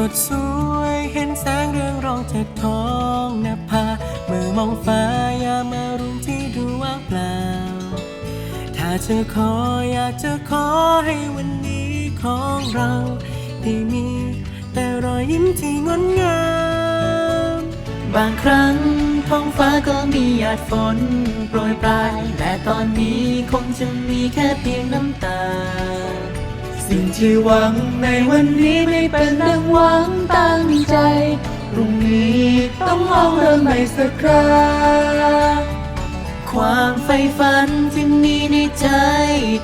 สดสวยเห็นแสงเรืองรองจากท้องนภามือมองฟ้ายามารุณที่ดูว่างเปล่า ถ้าเธอขออยากจะขอให้วันนี้ของเราได้มี แต่รอยยิ้มที่งดงาม บางครั้งท้องฟ้าก็มีหยาดฝนโปรยปลายและตอนนี้คงจะมีแค่เพียงน้ำตา สิ่งที่หวังในวันนี้ไม่เป็นดังหวังตั้งใจ พรุ่งนี้ต้องลองเริ่มใหม่สักครั้งความใฝ่ฝันที่มีในใจ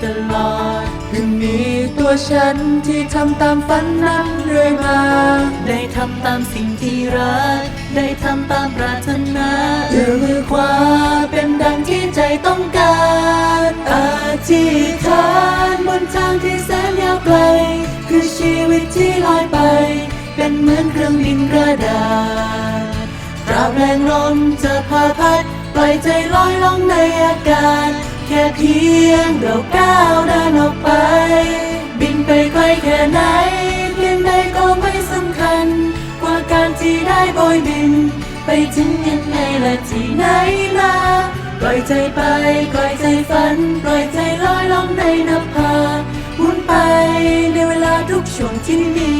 ตลอดคือมีตัวฉันที่ทำตามฝันนั้นเรื่อยมา ได้ทำตามสิ่งที่รัก ได้ทำตามปรารถนาเอื้อมือขวาเป็นดังที่ใจต้องการ อธิษฐานบนทางที่ ไกล คือชีวิตที่ลอยไป เป็นเหมือนเครื่องบินกระดาษตราบแรงลมจะพาพัดปล่อยใจลอยลงในอากาศ แค่เพียงเราก้าวเดินออกไป บินไปไกลแค่ไหนเพียงใดก็ไม่สำคัญ กว่าการที่ได้โบยบิน ไปถึงยังไงและที่ไหนมาปล่อยใจไปปล่อยใจฝันปล่อยใจ ช่วงที่มี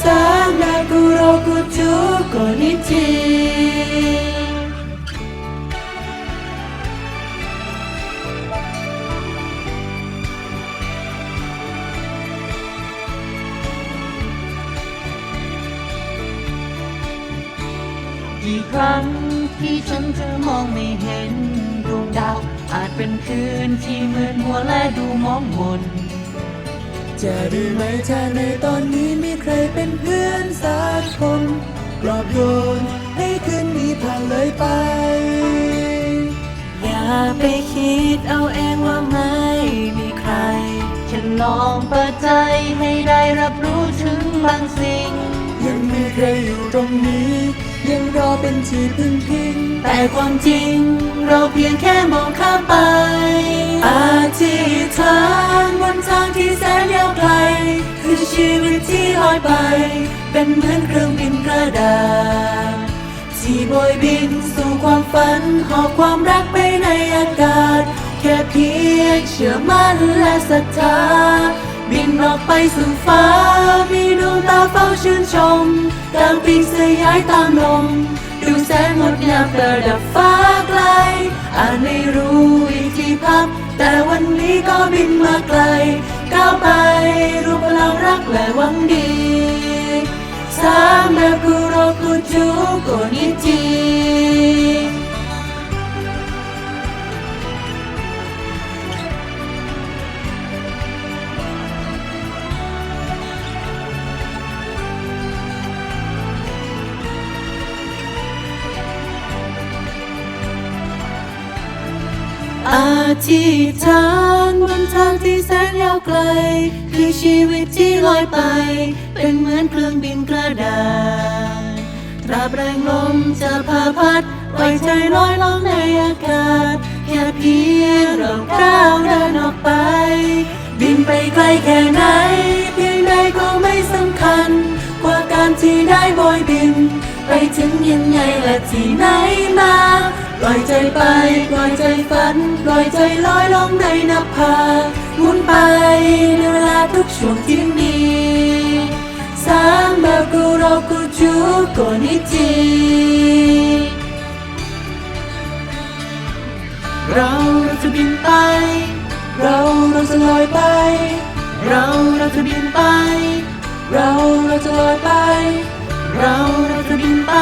Sana kuroku chuko nichi กี่ครั้งที่ฉันจะมองไม่เห็นดวงดาว อาจเป็นคืนที่มืดมัวและดูมองมน จะดีไหมถ้าในตอนนี้มีใครเป็นเพื่อนสักคนปลอบโยนให้คืนนี้ผ่านเลยไป อย่าไปคิดเอาเองว่าไม่มีใคร ฉันลองเปิดใจให้ได้รับรู้ถึงบางสิ่ง ยังมีใครอยู่ตรงนี้ ยังรอเป็นที่พึ่งพิง แต่ความจริง เราเพียงแค่มองข้ามไปอธิษฐานบน ทางที่แสนยาวไกล คือชีวิตที่ลอยไป เป็นเหมือนเครื่องบินกระดาษที่โบยบินสู่ความฝันหอบความรักไปในอากาศ แค่เพียงเชื่อมั่นและศรัทธาบินออกไปสู่ฟ้า มีดวงตาเฝ้าชื่นชมกลางปีกสยายตามลม ดูแสงงดงามประดับฟ้าไกล อาจไม่รู้ ก็บินมาไกล ก้าวไปรู้พลังรักและหวังดีสามแบบคุโรคุจูโกนิจิ อธิษฐานบนทางที่แสนยาวไกล คือชีวิตที่ลอยไป เป็นเหมือนเครื่องบินกระดาษตราบแรงลมจะพาพัดปล่อยใจลอยล่องในอากาศ แค่เพียงเราก้าวเดินออกไป บินไปไกลแค่ไหน เพียงใดก็ไม่สำคัญ กว่าการที่ได้โบยบิน ไปถึงยังไงและที่ไหนมา ปล่อยใจไป ปล่อยใจ ล่อยใจลอยลองในนภาหมุนไปในเวลาทุกช่วงที่มีสามแบบกูโรกูจูโกนิจิเราเราจะบินไป เราเราจะลอยไป เราเราจะบินไป เราเราจะลอยไป เราเราจะบินไป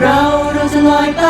เราเราจะลอยไป